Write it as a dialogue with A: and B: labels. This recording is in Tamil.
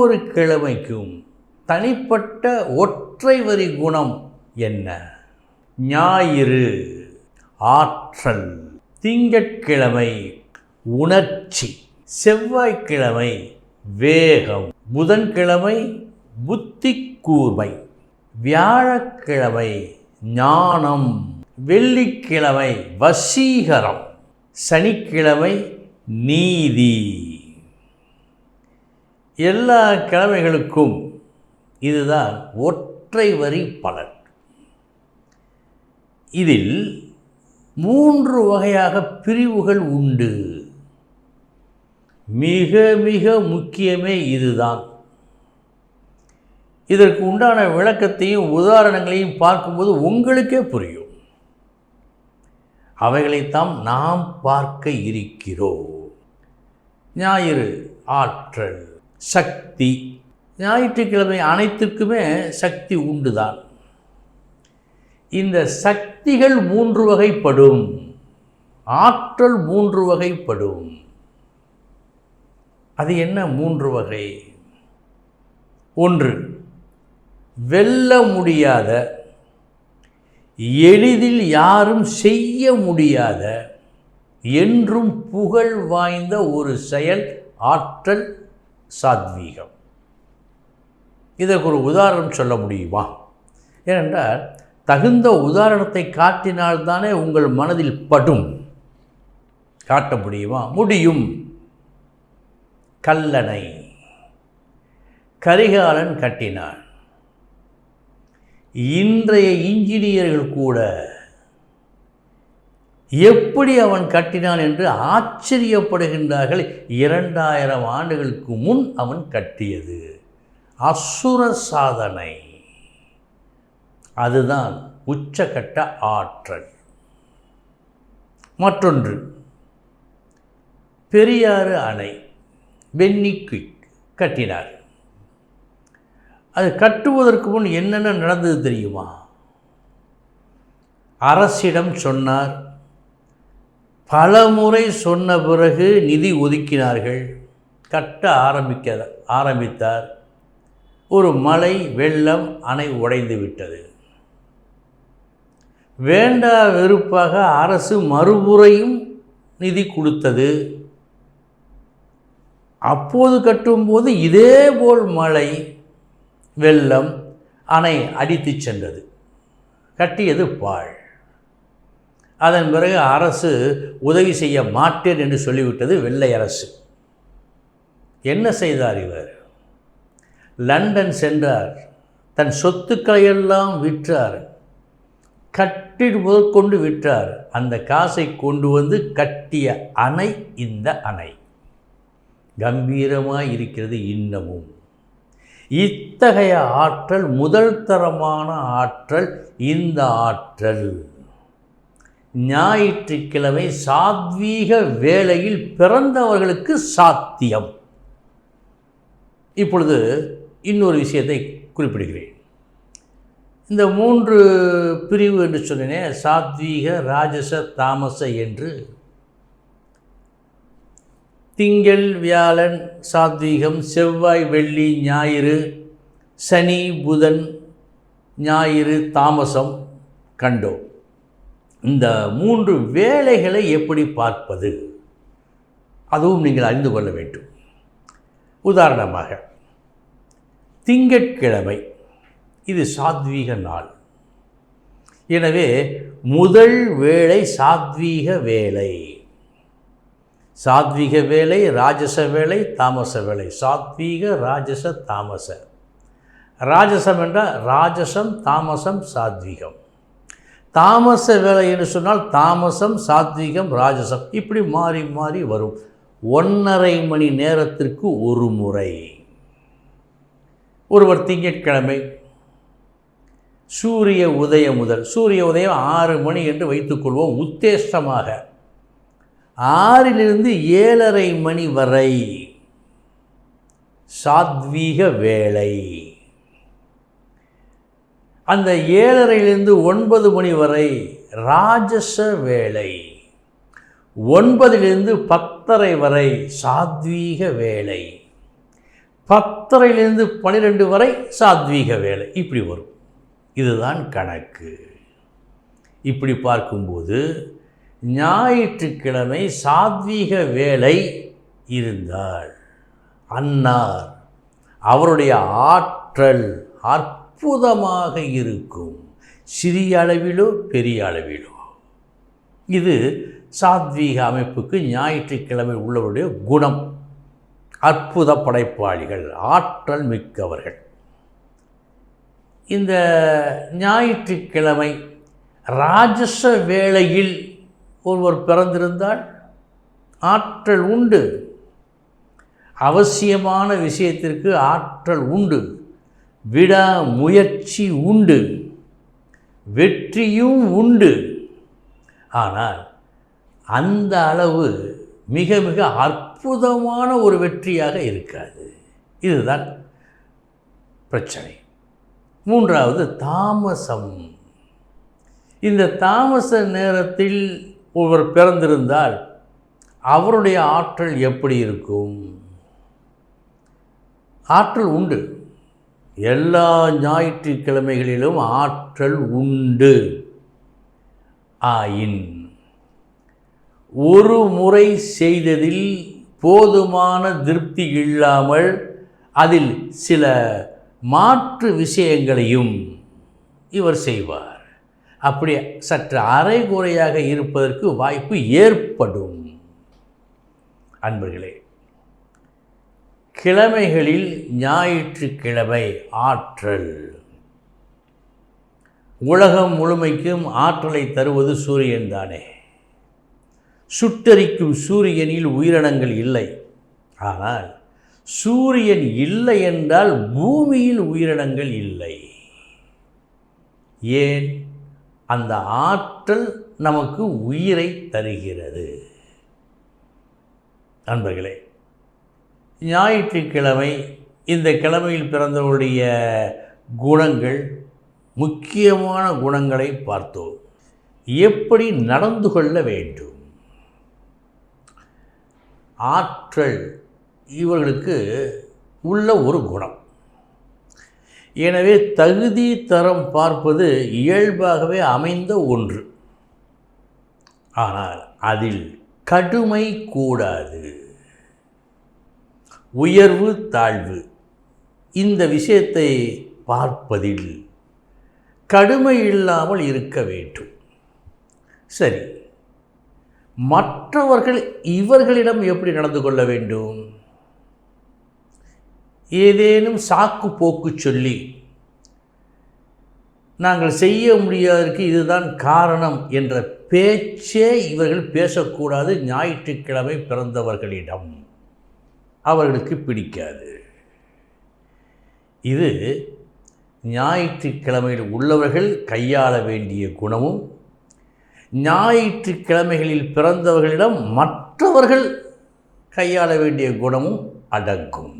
A: ஒவ்வொரு கிழமைக்கும் தனிப்பட்ட ஒற்றை வரி குணம் என்ன? ஞாயிறு ஆற்றல் திங்கட்கிழமை உணர்ச்சி செவ்வாய்க்கிழமை வேகம் புதன்கிழமை புத்தி கூர்மை வியாழக்கிழமை ஞானம் வெள்ளிக்கிழமை வசீகரம் சனிக்கிழமை நீதி. எல்லா கிழமைகளுக்கும் இதுதான் ஒற்றை வரி பலன். இதில் மூன்று வகையாக பிரிவுகள் உண்டு. மிக மிக முக்கியமே இதுதான். இதற்கு உண்டான விளக்கத்தையும் உதாரணங்களையும் பார்க்கும்போது உங்களுக்கே புரியும். அவைகளைத்தான் நாம் பார்க்க இருக்கிறோம். ஞாயிறு ஆற்றல். சக்தி. ஞாயிற்றுக்கிழமை அனைத்துக்குமே சக்தி உண்டுதான். இந்த சக்திகள் மூன்று வகைப்படும். ஆற்றல் மூன்று வகைப்படும். அது என்ன மூன்று வகை? ஒன்று வெல்ல முடியாத எளிதில் யாரும் செய்ய முடியாத என்றும் புகழ் வாய்ந்த ஒரு செயல் ஆற்றல் சாத்வீகம். இதற்கு ஒரு உதாரணம் சொல்ல முடியுமா? ஏனென்றால் தகுந்த உதாரணத்தை காட்டினால்தானே உங்கள் மனதில் படும். காட்ட முடியுமா? முடியும். கல்லணை. கரிகாலன் கட்டினான். இன்றைய இன்ஜினியர்கள் கூட எப்படி அவன் கட்டினான் என்று ஆச்சரியப்படுகின்றார்கள். இரண்டாயிரம் ஆண்டுகளுக்கு முன் அவன் கட்டியது. அசுர சாதனை. அதுதான் உச்சகட்ட ஆற்றல். மற்றொன்று பெரியாறு அணை பென்னி குயிக் கட்டினார். அது கட்டுவதற்கு முன் என்னென்ன நடந்தது தெரியுமா? அரசிடம் சொன்னார் பல முறை சொன்ன பிறகு நிதி ஒதுக்கினார்கள். கட்ட ஆரம்பிக்க ஆரம்பித்தார். ஒரு மழை வெள்ளம் அணை உடைந்து விட்டது. வேண்டா வெறுப்பாக அரசு மறுபுறையும் நிதி கொடுத்தது. அப்போது கட்டும்போது இதேபோல் மழை வெள்ளம் அணை அடித்து சென்றது. கட்டியது பாழ். அதன் பிறகு அரசு உதவி செய்ய மாட்டேன் என்று சொல்லிவிட்டது வெள்ளை அரசு. என்ன செய்தார் இவர்? லண்டன் சென்றார். தன் சொத்துக்களை எல்லாம் விற்றார். கட்டிடு முதற்கொண்டு விற்றார். அந்த காசை கொண்டு வந்து கட்டிய அணை இந்த அணை. கம்பீரமாக இருக்கிறது இன்னமும். இத்தகைய ஆற்றல் முதல் தரமான ஆற்றல் இந்த ஆற்றல். ஞாயிற்றுக்கிழமை சாத்வீக வேளையில் பிறந்தவர்களுக்கு சாத்தியம். இப்பொழுது இன்னொரு விஷயத்தை குறிப்பிடுகிறேன். இந்த மூன்று பிரிவு என்று சொன்னேனே சாத்வீக ராஜச தாமச என்று. திங்கள் வியாழன் சாத்வீகம் செவ்வாய் வெள்ளி ஞாயிறு சனி புதன் ஞாயிறு தாமசம் கண்டோம். இந்த மூன்று வேலைகளை எப்படி பார்ப்பது? அதுவும் நீங்கள் அறிந்து கொள்ள வேண்டும். உதாரணமாக திங்கட்கிழமை இது சாத்வீக நாள். எனவே முதல் வேலை சாத்வீக வேலை சாத்வீக வேலை ராஜச வேலை தாமச வேலை சாத்வீக ராஜச தாமச. ராஜசம் என்றால் ராஜசம் தாமசம் சாத்வீகம். தாமச வேலை என்று சொன்னால் தாமசம் சாத்விகம் ராஜசம். இப்படி மாறி மாறி வரும். ஒன்றரை மணி நேரத்திற்கு ஒரு முறை. ஒருவர் திங்கட்கிழமை சூரிய உதயம் முதல் சூரிய உதயம் ஆறு மணி என்று வைத்துக்கொள்வோம் உத்தேசமாக. ஆறிலிருந்து ஏழரை மணி வரை சாத்வீக வேலை. அந்த ஏழரையிலிருந்து ஒன்பது மணி வரை ராஜச வேலை ஒன்பதிலிருந்து பத்தரை வரை சாத்வீக வேலை பத்தரையிலிருந்து பன்னிரெண்டு வரை சாத்வீக வேலை இப்படி வரும். இதுதான் கணக்கு. இப்படி பார்க்கும்போது ஞாயிற்றுக்கிழமை சாத்வீக வேலை இருந்தால் அன்னார். அவருடைய ஆற்றல் அற்புதமாக இருக்கும். சிறிய அளவிலோ பெரிய அளவிலோ. இது சாத்வீக அமைப்புக்கு ஞாயிற்றுக்கிழமை உள்ளவருடைய குணம். அற்புத படைப்பாளிகள் ஆற்றல் மிக்கவர்கள். இந்த ஞாயிற்றுக்கிழமை ராஜச வேளையில் ஒருவர் பிறந்திருந்தால் ஆற்றல் உண்டு. அவசியமான விஷயத்திற்கு ஆற்றல் உண்டு. விடா முயற்சி உண்டு. வெற்றியும் உண்டு. ஆனால் அந்த அளவு மிக மிக அற்புதமான ஒரு வெற்றியாக இருக்காது. இதுதான் பிரச்சனை. மூன்றாவது தாமசம். இந்த தாமச நேரத்தில் ஒருவர் பிறந்திருந்தால் அவருடைய ஆற்றல் எப்படி இருக்கும்? ஆற்றல் உண்டு. எல்லா ஞாயிற்றுக்கிழமைகளிலும் ஆற்றல் உண்டு. ஆயின். ஒரு முறை செய்ததில் போதுமான திருப்தி இல்லாமல் அதில் சில மாற்று விஷயங்களையும் இவர் செய்வார். அப்படி சற்று அரைகுறையாக இருப்பதற்கு வாய்ப்பு ஏற்படும். அன்பர்களே கிழமைகளில் ஞாயிற்றுக்கிழமை ஆற்றல். உலகம் முழுமைக்கும் ஆற்றலை தருவது சூரியன் தானே. சுட்டரிக்கும் சூரியனில் உயிரினங்கள் இல்லை. ஆனால் சூரியன் இல்லை என்றால் பூமியில் உயிரினங்கள் இல்லை. ஏன்? அந்த ஆற்றல் நமக்கு உயிரை தருகிறது. நண்பர்களே ஞாயிற்றுக்கிழமை இந்த கிழமையில் பிறந்தவருடைய குணங்கள் முக்கியமான குணங்களை பார்த்தோம். எப்படி நடந்து கொள்ள வேண்டும்? ஆற்றல் இவர்களுக்கு உள்ள ஒரு குணம். எனவே தகுதி தரம் பார்ப்பது இயல்பாகவே அமைந்த ஒன்று. ஆனால் அதில் கடுமை கூடாது. உயர்வு தாழ்வு. இந்த விஷயத்தை பார்ப்பதில் கடுமை இல்லாமல் இருக்க வேண்டும். சரி. மற்றவர்கள் இவர்களிடம் எப்படி நடந்து கொள்ள வேண்டும்? ஏதேனும் சாக்கு போக்கு சொல்லி நாங்கள் செய்ய முடியாததற்கு இதுதான் காரணம் என்ற பேச்சே இவர்கள் பேசக்கூடாது. ஞாயிற்றுக்கிழமை பிறந்தவர்களிடம். அவர்களுக்கு பிடிக்காது. இது ஞாயிற்றுக்கிழமையில் உள்ளவர்கள் கையாள வேண்டிய குணமும் ஞாயிற்றுக்கிழமைகளில் பிறந்தவர்களிடம் மற்றவர்கள் கையாள வேண்டிய குணமும் அடங்கும்.